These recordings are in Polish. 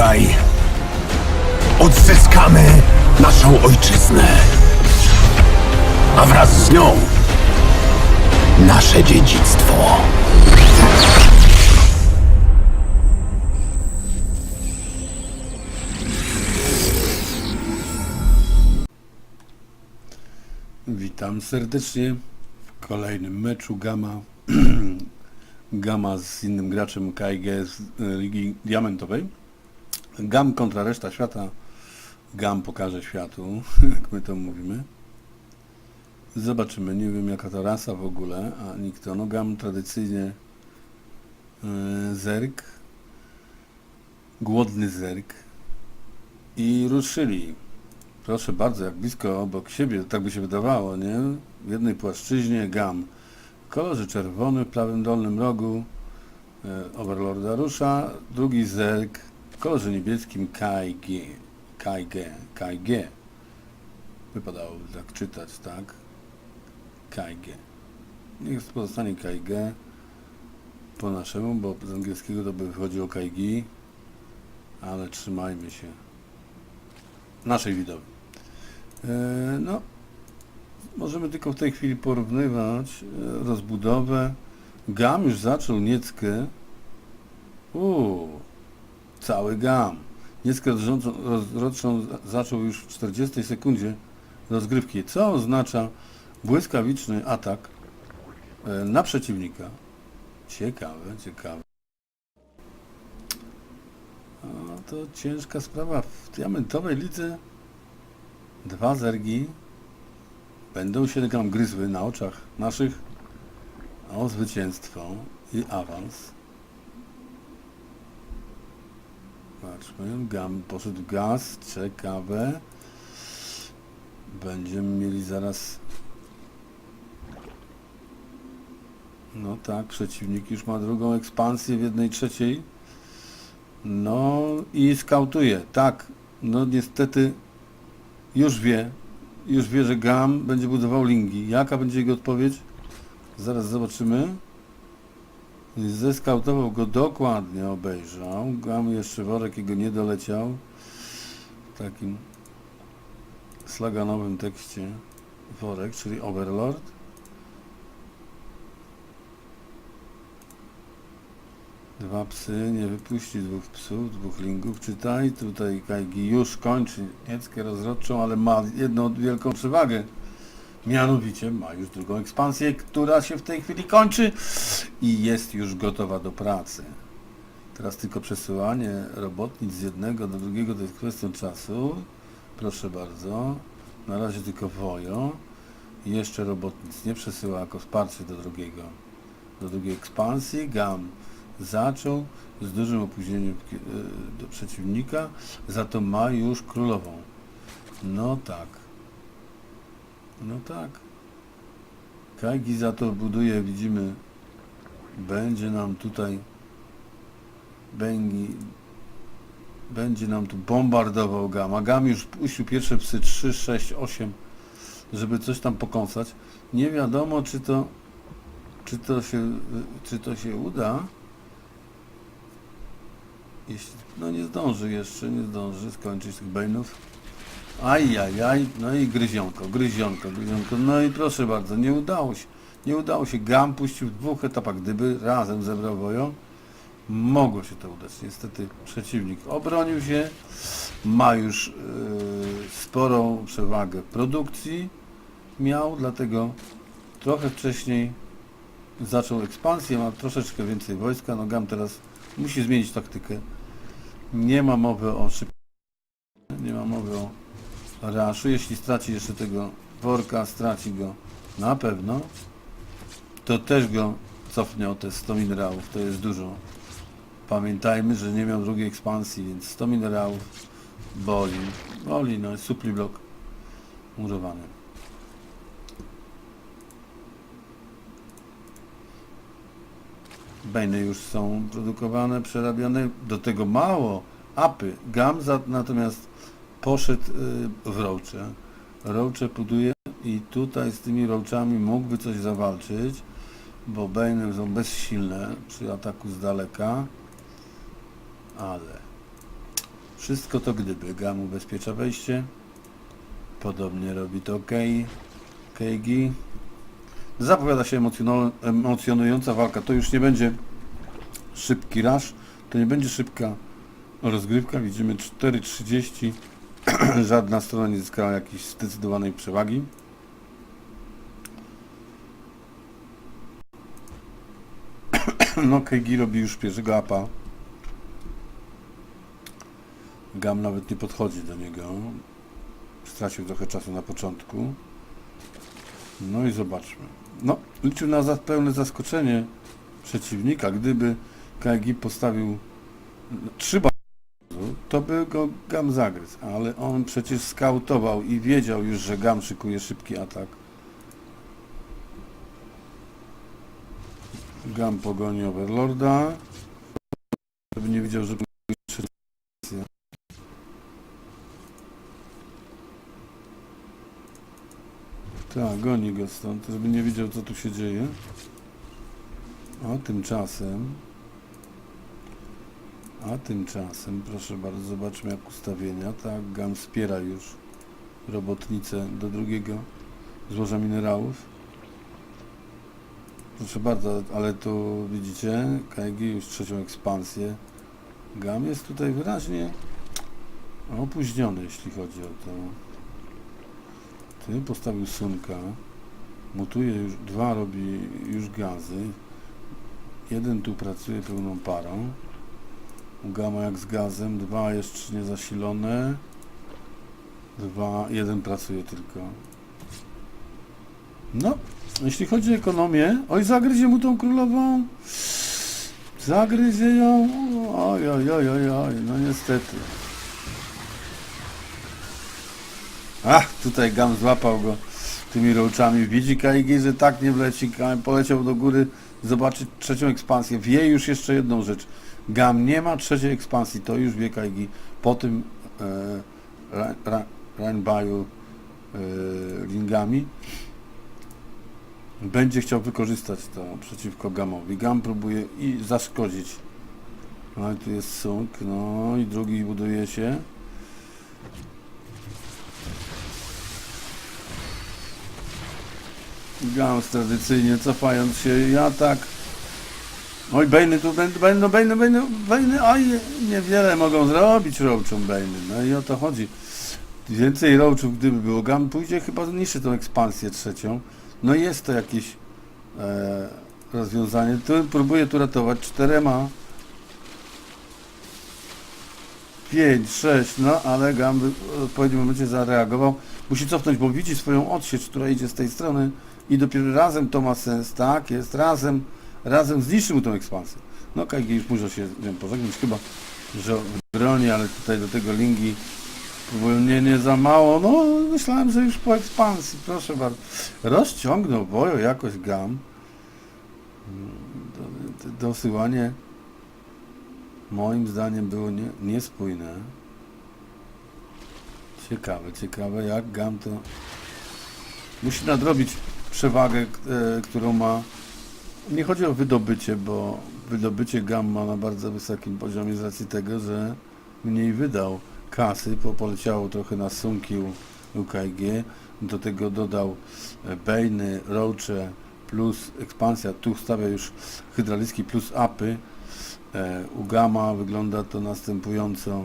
Dzisiaj odzyskamy naszą ojczyznę, a wraz z nią nasze dziedzictwo. Witam serdecznie w kolejnym meczu Gama. Gama z innym graczem KIG z e, Ligi Diamentowej. Gam kontra reszta świata. Gam pokaże światu, jak my to mówimy. Zobaczymy, nie wiem jaka to rasa w ogóle, a nikt to. No Gam tradycyjnie e, zerk. Głodny zerk. I ruszyli. Proszę bardzo, jak blisko obok siebie, tak by się wydawało, nie? W jednej płaszczyźnie gam. Kolorze czerwony w prawym dolnym rogu e, Overlorda rusza, drugi zerk kolorze niebieskim KG. KG. KG. Wypadałoby tak czytać, tak? KG. Niech pozostanie KG po naszemu, bo z angielskiego to by wychodziło KG, ale trzymajmy się naszej widowi. E, No, możemy tylko w tej chwili porównywać e, rozbudowę. Gam już zaczął Nieckę. Uuu, cały gam. Rozrodczą zaczął już w 40 sekundzie rozgrywki, co oznacza błyskawiczny atak e, na przeciwnika. Ciekawe, ciekawe. A to ciężka sprawa. W diamentowej lidze dwa zergi będą się tam gryzły na oczach naszych o zwycięstwo i awans. Patrzmy, gam poszedł gaz, ciekawe. Będziemy mieli zaraz no tak, przeciwnik już ma drugą ekspansję w jednej trzeciej. No i skautuje, tak. No niestety już wie, już wie, że Gam będzie budował lingi. Jaka będzie jego odpowiedź? Zaraz zobaczymy. Zeskautował go dokładnie, obejrzał. Gam jeszcze worek jego nie doleciał. W takim slaganowym tekście worek, czyli Overlord. Dwa psy, nie wypuści dwóch psów, dwóch lingów. Czytaj, tutaj Kajgi już kończy nieckę rozrodczą, ale ma jedną wielką przewagę. Mianowicie ma już drugą ekspansję, która się w tej chwili kończy i jest już gotowa do pracy. Teraz tylko przesyłanie robotnic z jednego do drugiego to jest kwestią czasu. Proszę bardzo. Na razie tylko wojo. Jeszcze robotnic nie przesyła jako wsparcie do drugiego, do drugiej ekspansji. Gam zaczął z dużym opóźnieniem e, do przeciwnika, za to ma już królową. No tak. No tak. Kajgi za to buduje, widzimy, będzie nam tutaj Bengi będzie nam tu bombardował Gam. A Gam już puścił pierwsze psy 3, 6, 8, żeby coś tam pokąsać. Nie wiadomo, czy to czy to się, czy to się uda. Jeśli, no nie zdąży jeszcze, nie zdąży skończyć tych bejnów. Ajajaj, no i gryzionko, gryzionko, gryzionko. No i proszę bardzo, nie udało się. Nie udało się. Gam puścił w dwóch etapach. Gdyby razem zebrał woją, mogło się to udać. Niestety przeciwnik obronił się, ma już yy, sporą przewagę produkcji. Miał, dlatego trochę wcześniej zaczął ekspansję, ma troszeczkę więcej wojska. No Gam teraz musi zmienić taktykę. Nie ma mowy o szybkim, nie ma mowy o raszu. Jeśli straci jeszcze tego worka, straci go na pewno, to też go cofnie o te 100 minerałów. To jest dużo. Pamiętajmy, że nie miał drugiej ekspansji, więc 100 minerałów boli. Boli, no supli blok murowany. Bejny już są produkowane, przerabiane, do tego mało. Apy, Gam za, natomiast poszedł y, w roacze. Roacze buduje i tutaj z tymi roachami mógłby coś zawalczyć, bo Bejny są bezsilne przy ataku z daleka, ale Wszystko to gdyby. Gam ubezpiecza wejście. Podobnie robi to Kei. Keigi. Zapowiada się emocjonująca walka. To już nie będzie szybki rush. To nie będzie szybka rozgrywka. Widzimy 4.30. Żadna strona nie zyskała jakiejś zdecydowanej przewagi. No, Keigi robi już pierwszego apa. Gam nawet nie podchodzi do niego. Stracił trochę czasu na początku. No i zobaczmy. No, liczył na za pełne zaskoczenie przeciwnika. Gdyby KG postawił trzy to by go Gam zagryzł. Ale on przecież skautował i wiedział już, że Gam szykuje szybki atak. Gam pogoni Overlorda. Żeby nie widział, że Tak, goni go stąd, żeby nie wiedział co tu się dzieje. A tymczasem... A tymczasem, proszę bardzo, zobaczmy jak ustawienia. Tak, Gam wspiera już robotnicę do drugiego złoża minerałów. Proszę bardzo, ale tu widzicie, KG już trzecią ekspansję. Gam jest tutaj wyraźnie opóźniony, jeśli chodzi o to. Ty postawił sunka. Mutuje już, dwa robi już gazy. Jeden tu pracuje pełną parą. Gama jak z gazem, dwa jeszcze niezasilone. Dwa, jeden pracuje tylko. No, jeśli chodzi o ekonomię, oj zagryzie mu tą królową. Zagryzie ją. Oj, oj, oj, oj, oj, no niestety. Ach, tutaj Gam złapał go tymi rołczami. Widzi Kaigi, że tak nie wleci. Poleciał do góry zobaczyć trzecią ekspansję. Wie już jeszcze jedną rzecz. Gam nie ma trzeciej ekspansji, to już wie Kaigi. Po tym e, ra, ra, Rainbow e, lingami będzie chciał wykorzystać to przeciwko Gamowi. Gam próbuje i zaszkodzić. No i tu jest Sung, no i drugi buduje się. Gauss tradycyjnie cofając się i atak. Oj, Bejny tu będą, będą, Bejny, Bejny, oj, niewiele mogą zrobić rołczom Bejny. No i o to chodzi. Więcej rołczów gdyby było. Gam pójdzie chyba zniszczy tą ekspansję trzecią. No jest to jakieś e, rozwiązanie. Tu próbuję tu ratować czterema. Pięć, sześć, no ale Gam w odpowiednim momencie zareagował. Musi cofnąć, bo widzi swoją odsiecz, która idzie z tej strony i dopiero razem to ma sens, tak, jest razem, razem zniszczy mu tą ekspansję. No KG już muszę się wiem, pożegnać, chyba, że broni, ale tutaj do tego lingi próbują, nie, nie za mało, no myślałem, że już po ekspansji, proszę bardzo. Rozciągnął bojo jakoś Gam. Do- do- Dosyłanie moim zdaniem było nie, niespójne. Ciekawe, ciekawe jak Gam to musi nadrobić przewagę, e, którą ma. Nie chodzi o wydobycie, bo wydobycie Gam ma na bardzo wysokim poziomie z racji tego, że mniej wydał kasy, bo poleciało trochę na sumki u UKG. Do tego dodał e, Bejny, Roache plus ekspansja. Tu stawia już hydraulicki plus apy. E, U Gama wygląda to następująco.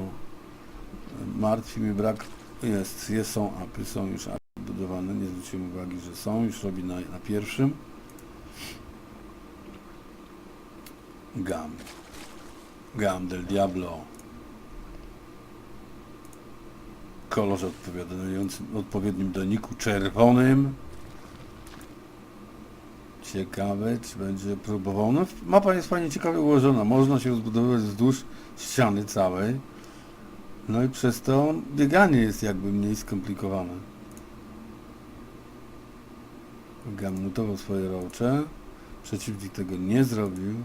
Martwi mnie brak jest, jest, są apy, są już apy budowane, nie zwróciłem uwagi, że są, już robi na, na pierwszym. Gam. Gam del Diablo. Kolorze odpowiadającym odpowiednim doniku czerwonym. Ciekawe, czy będzie próbował. No, mapa jest fajnie ciekawie ułożona. Można się rozbudowywać wzdłuż ściany całej. No i przez to bieganie jest jakby mniej skomplikowane. Gam mutował swoje rocze. Przeciwnik tego nie zrobił.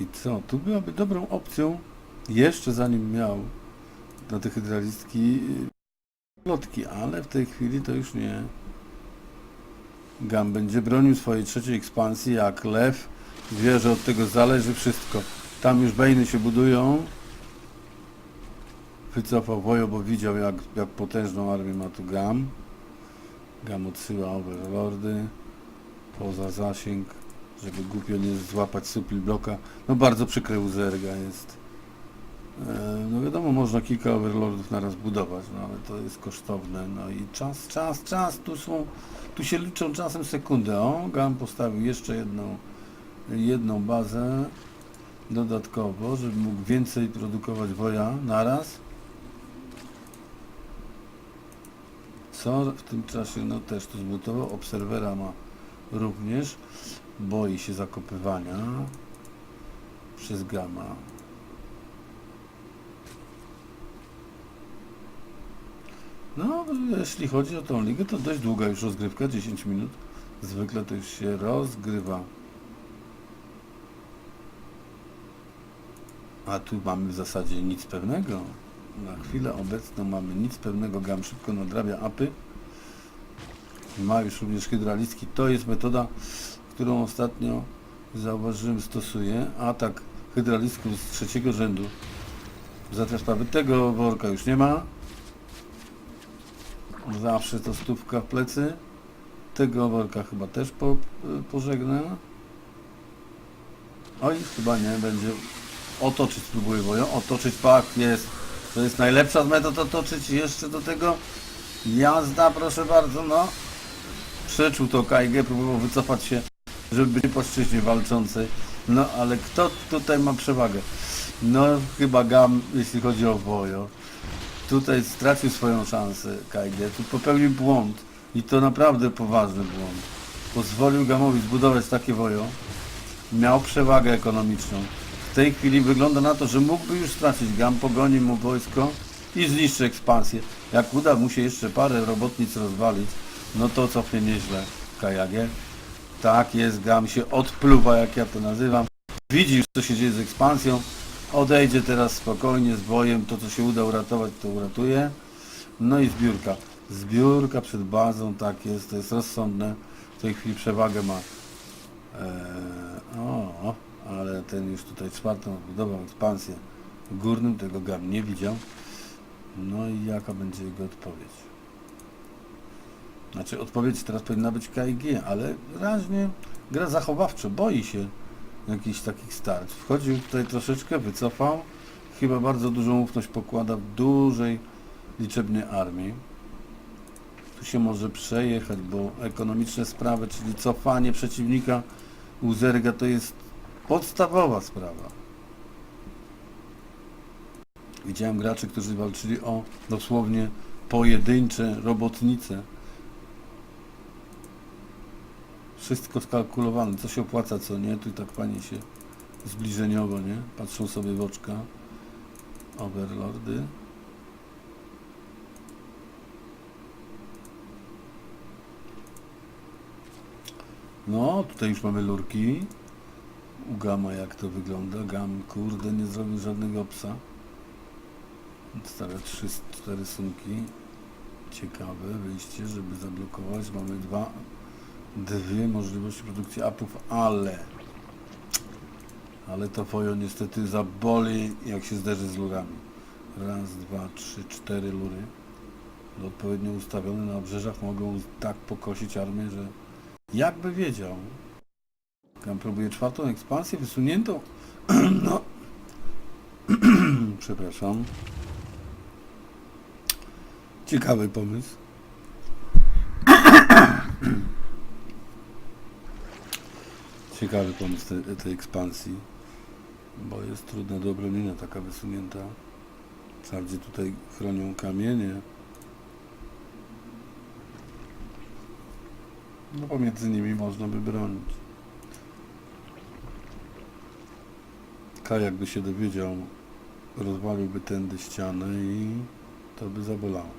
I co? Tu byłaby dobrą opcją, jeszcze zanim miał na te hydralistki lotki, ale w tej chwili to już nie. Gam będzie bronił swojej trzeciej ekspansji jak lew. Wie, że od tego zależy wszystko. Tam już bejny się budują. Wycofał Wojo, bo widział jak, jak potężną armię ma tu Gam. Gam odsyła Overlordy poza zasięg, żeby głupio nie złapać supli bloka. No bardzo przykre u Zerga jest. E, No wiadomo, można kilka Overlordów naraz budować, no ale to jest kosztowne. No i czas, czas, czas, tu są, tu się liczą czasem sekundy. O, Gam postawił jeszcze jedną, jedną bazę dodatkowo, żeby mógł więcej produkować woja naraz. Co w tym czasie, no też to zbudował, obserwera ma również, boi się zakopywania przez Gama. No, jeśli chodzi o tą ligę, to dość długa już rozgrywka, 10 minut. Zwykle to już się rozgrywa. A tu mamy w zasadzie nic pewnego. Na chwilę obecną mamy nic pewnego. Gam szybko nadrabia apy. Ma już również hydralicki. To jest metoda, którą ostatnio zauważyłem stosuje. Atak hydralisków z trzeciego rzędu. Za sprawy tego worka już nie ma. Zawsze to stówka w plecy. Tego worka chyba też po, pożegnę. Oj, chyba nie, będzie otoczyć spróbuję woją, otoczyć pak jest, to jest najlepsza metod otoczyć jeszcze do tego jazda proszę bardzo, no przeczuł to KG, próbował wycofać się, żeby być płaszczyźnie walczącej, no ale kto tutaj ma przewagę? No chyba Gam, jeśli chodzi o wojo, tutaj stracił swoją szansę KG, tu popełnił błąd i to naprawdę poważny błąd, pozwolił Gamowi zbudować takie wojo, miał przewagę ekonomiczną. W tej chwili wygląda na to, że mógłby już stracić Gam, pogoni mu wojsko i zniszczy ekspansję. Jak uda mu się jeszcze parę robotnic rozwalić, no to cofnie nieźle Kajagę. Tak jest, Gam się odpluwa, jak ja to nazywam. Widzi już, co się dzieje z ekspansją. Odejdzie teraz spokojnie z bojem. To, co się uda uratować, to uratuje. No i zbiórka. Zbiórka przed bazą, tak jest, to jest rozsądne. W tej chwili przewagę ma Eee, o, ale ten już tutaj czwartą odbudował ekspansję górnym, tego Gam nie widział. No i jaka będzie jego odpowiedź? Znaczy odpowiedź teraz powinna być KIG, ale raźnie gra zachowawczo, boi się jakichś takich starć. Wchodził tutaj troszeczkę, wycofał. Chyba bardzo dużą ufność pokłada w dużej liczebnej armii. Tu się może przejechać, bo ekonomiczne sprawy, czyli cofanie przeciwnika u Zerga to jest podstawowa sprawa. Widziałem graczy, którzy walczyli o dosłownie pojedyncze robotnice. Wszystko skalkulowane, co się opłaca, co nie. Tu tak panie się zbliżeniowo, nie? Patrzą sobie w oczka. Overlordy. No, tutaj już mamy lurki. U Gama jak to wygląda. Gam, kurde, nie zrobił żadnego psa. Stare 3-4 sunki. Ciekawe wyjście, żeby zablokować. Mamy dwa, dwie możliwości produkcji apów, ale ale to fojo niestety zaboli, jak się zderzy z lurami. Raz, dwa, trzy, cztery lury. Odpowiednio ustawione na obrzeżach mogą tak pokosić armię, że jakby wiedział. Tam próbuje czwartą ekspansję wysuniętą. No. Przepraszam. Ciekawy pomysł. Ciekawy pomysł tej, tej ekspansji, bo jest trudna do obronienia taka wysunięta. Wprawdzie tutaj chronią kamienie. No pomiędzy nimi można by bronić. Kajak by się dowiedział, rozwaliłby tędy ścianę i to by zabolało.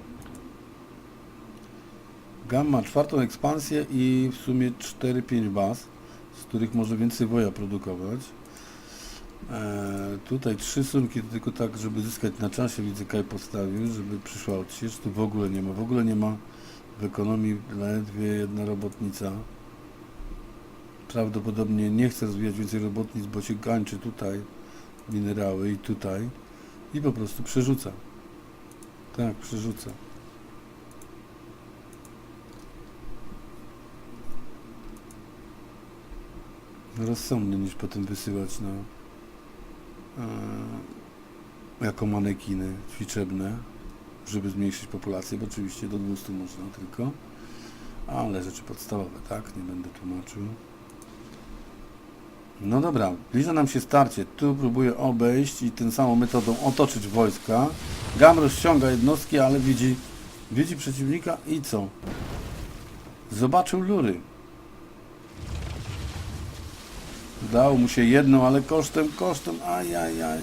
Gam ma czwartą ekspansję i w sumie 4-5 baz, z których może więcej woja produkować. Eee, tutaj trzy sunki, to tylko tak, żeby zyskać na czasie, widzę Kaj postawił, żeby przyszła odsiecz, tu w ogóle nie ma, w ogóle nie ma w ekonomii ledwie jedna robotnica. Prawdopodobnie nie chce rozwijać więcej robotnic, bo się gańczy tutaj minerały i tutaj i po prostu przerzuca. Tak, przerzuca. Rozsądnie niż potem wysyłać na e, jako manekiny ćwiczebne, żeby zmniejszyć populację, bo oczywiście do 200 można tylko, ale rzeczy podstawowe, tak, nie będę tłumaczył. No dobra, bliża nam się starcie. Tu próbuję obejść i tą samą metodą otoczyć wojska. Gam rozciąga jednostki, ale widzi, widzi przeciwnika i co? Zobaczył lury. Dało mu się jedną, ale kosztem, kosztem, ajajaj.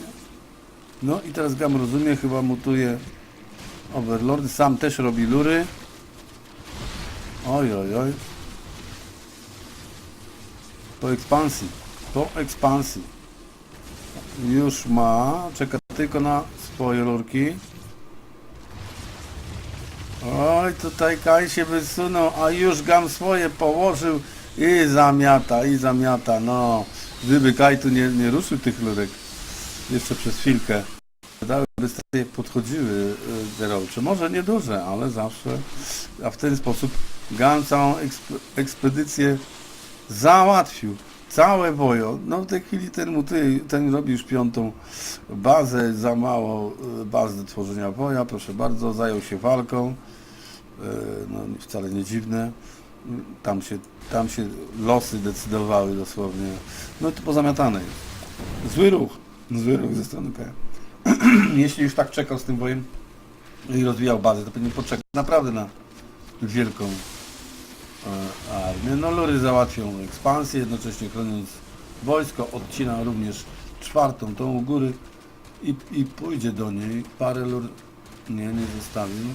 No i teraz Gam rozumie, chyba mutuje Overlordy, sam też robi lury. Oj, oj, oj. Po ekspansji. Po ekspansji. Już ma. Czeka tylko na swoje lurki. Oj, tutaj Kaj się wysunął, a już Gam swoje położył i zamiata, i zamiata. No, gdyby Kaj tu nie, nie ruszył tych lurek jeszcze przez chwilkę, dałyby stacje podchodziły y, te rołcze. Może nieduże, ale zawsze. A w ten sposób Gam całą eksp- ekspedycję załatwił. Całe wojo. No w tej chwili ten muty, ten robi już piątą bazę, za mało y, baz do tworzenia woja, proszę bardzo, zajął się walką. Y, No wcale nie dziwne. Y, Tam się, tam się losy decydowały dosłownie. No to pozamiatane jest. Zły ruch. Zły ruch ze strony Kaja. Jeśli już tak czekał z tym wojem i rozwijał bazę, to powinien poczekać naprawdę na wielką e, armię. No Lury załatwią ekspansję, jednocześnie chroniąc wojsko, odcina również czwartą tą u góry i, i pójdzie do niej. Parę lur nie, nie zostawił.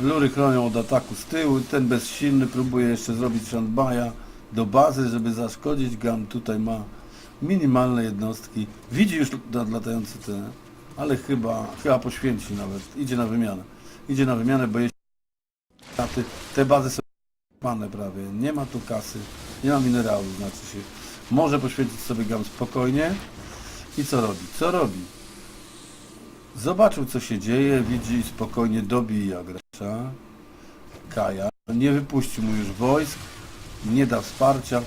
Lury chronią od ataku z tyłu, ten bezsilny próbuje jeszcze zrobić Shandbaja do bazy, żeby zaszkodzić. Gam tutaj ma minimalne jednostki. Widzi już lat- latające te, ale chyba, chyba poświęci nawet. Idzie na wymianę. Idzie na wymianę, bo jeśli te, bazy są pane prawie. Nie ma tu kasy, nie ma minerałów, znaczy się. Może poświęcić sobie Gam spokojnie. I co robi? Co robi? Zobaczył co się dzieje, widzi spokojnie dobija gracza. Kaja. Nie wypuścił mu już wojsk, nie da wsparcia.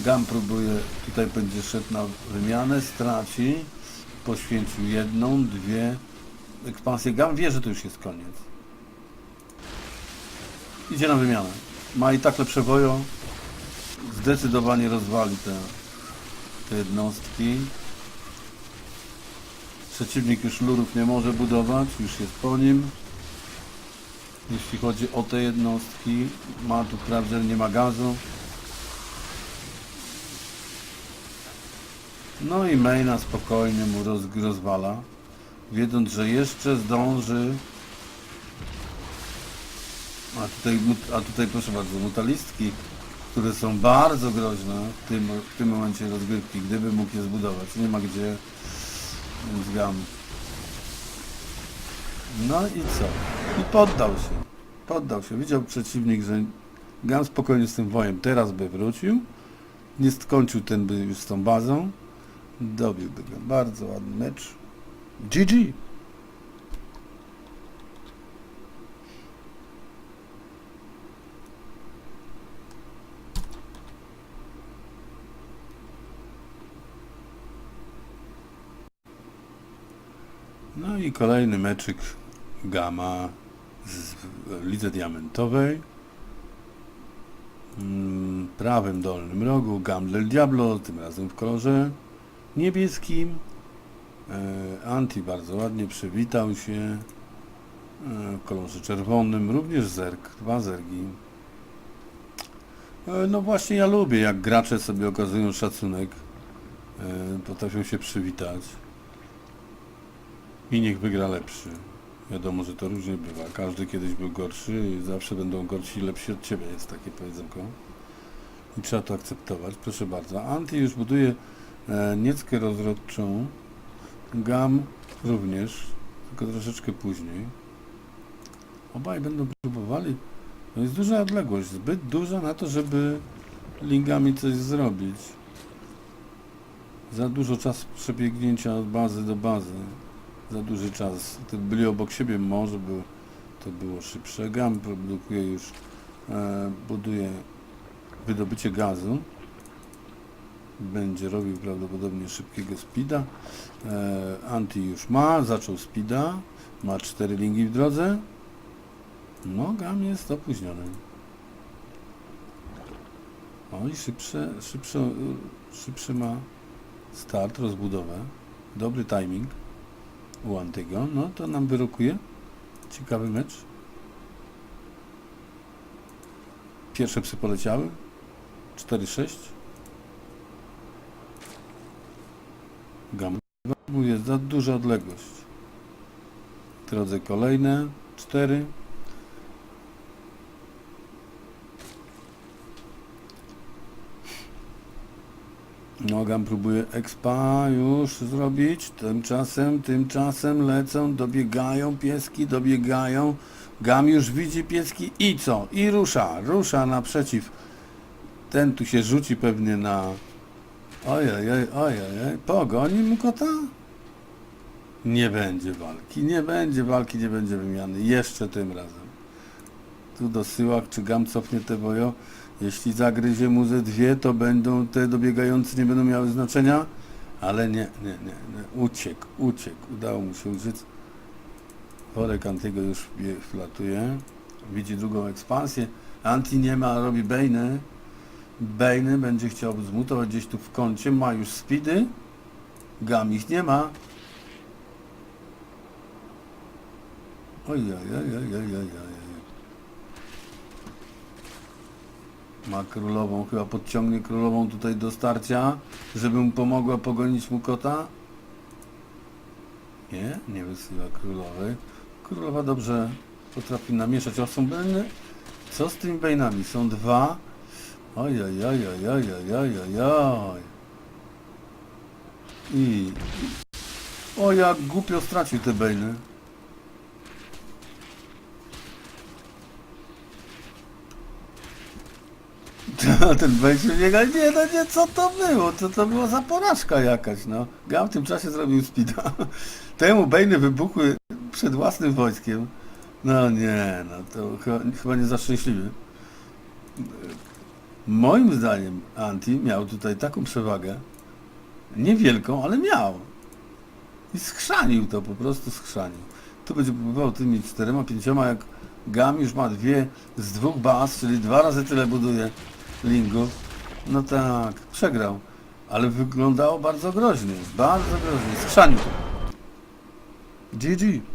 Gam próbuje, tutaj będzie szedł na wymianę, straci. Poświęcił jedną, dwie ekspansje. Gam wie, że to już jest koniec. Idzie na wymianę. Ma i tak lepsze wojo. Zdecydowanie rozwali te, te jednostki. Przeciwnik już lurów nie może budować, już jest po nim. Jeśli chodzi o te jednostki, ma tu wprawdzie nie ma gazu. No i maina spokojnie mu roz, rozwala, wiedząc, że jeszcze zdąży. A tutaj, a tutaj proszę bardzo, mutalistki, które są bardzo groźne w tym, w tym momencie rozgrywki, gdyby mógł je zbudować. Nie ma gdzie, gam. No i co? I poddał się. Poddał się. Widział przeciwnik, że Gam spokojnie z tym wojem teraz by wrócił. Nie skończył ten by już z tą bazą. Dobiłby go. Bardzo ładny mecz. GG. No i kolejny meczyk Gama z w Lidze Diamentowej. Mm, prawym dolnym rogu Gam del Diablo, tym razem w kolorze niebieskim. E, Anti bardzo ładnie przywitał się e, w kolorze czerwonym, również zerk, dwa zergi. E, No właśnie ja lubię, jak gracze sobie okazują szacunek, potrafią się przywitać i niech wygra lepszy. Wiadomo, że to różnie bywa. Każdy kiedyś był gorszy i zawsze będą gorsi i lepsi od ciebie, jest takie powiedzonko. I trzeba to akceptować. Proszę bardzo. Anti już buduje e, nieckę rozrodczą. Gam również, tylko troszeczkę później. Obaj będą próbowali. No jest duża odległość, zbyt duża na to, żeby lingami coś zrobić. Za dużo czasu przebiegnięcia od bazy do bazy. Za duży czas. Gdyby byli obok siebie, może by to było szybsze. Gam produkuje już, e, buduje wydobycie gazu. Będzie robił prawdopodobnie szybkiego speeda. E, Anti już ma, zaczął speeda. Ma cztery linki w drodze. No, Gam jest opóźniony. O i szybsze, szybsze, szybszy ma start, rozbudowę. Dobry timing u Antiego. No to nam wyrokuje. Ciekawy mecz. Pierwsze psy poleciały. 4-6. Gam. Jest za duża odległość. Drodze kolejne. 4. Nogam próbuje expa już zrobić. Tymczasem, tymczasem lecą, dobiegają pieski, dobiegają. Gam już widzi pieski i co? I rusza, rusza naprzeciw. Ten tu się rzuci pewnie na... Ojej, ojej, ojej, pogoni mu kota? Nie będzie walki, nie będzie walki, nie będzie wymiany. Jeszcze tym razem. Tu dosyłak, czy Gam cofnie te bojo. Jeśli zagryzie mu ze dwie, to będą te dobiegające nie będą miały znaczenia, ale nie, nie, nie, nie. uciekł, uciekł, udało mu się uciec. Worek Antiego już wlatuje, widzi drugą ekspansję. Anti nie ma, robi Bejny. Bejny będzie chciał zmutować gdzieś tu w kącie, ma już speedy. Gam ich nie ma. Ojej, ojej, ojej, ojej, ojej. Ma królową, chyba podciągnie królową tutaj do starcia, żeby mu pomogła pogonić mu kota. Nie, nie wysyła królowej. Królowa dobrze potrafi namieszać. O, są bejny? Co z tymi bejnami? Są dwa. Oj, oj, oj, oj, oj. I... O, jak głupio stracił te bejny. A ten wejście biega, nie no nie, co to było? Co to była za porażka jakaś, no. Gam w tym czasie zrobił speeda. Temu Bejny wybuchły przed własnym wojskiem. No nie, no to chyba, chyba nie za szczęśliwy. Moim zdaniem Anti miał tutaj taką przewagę, niewielką, ale miał. I schrzanił to, po prostu schrzanił. Tu będzie próbował tymi czterema, pięcioma, jak Gam już ma dwie z dwóch baz, czyli dwa razy tyle buduje Lingu. No tak, przegrał. Ale wyglądało bardzo groźnie, bardzo groźnie. Schrzanił to. GG.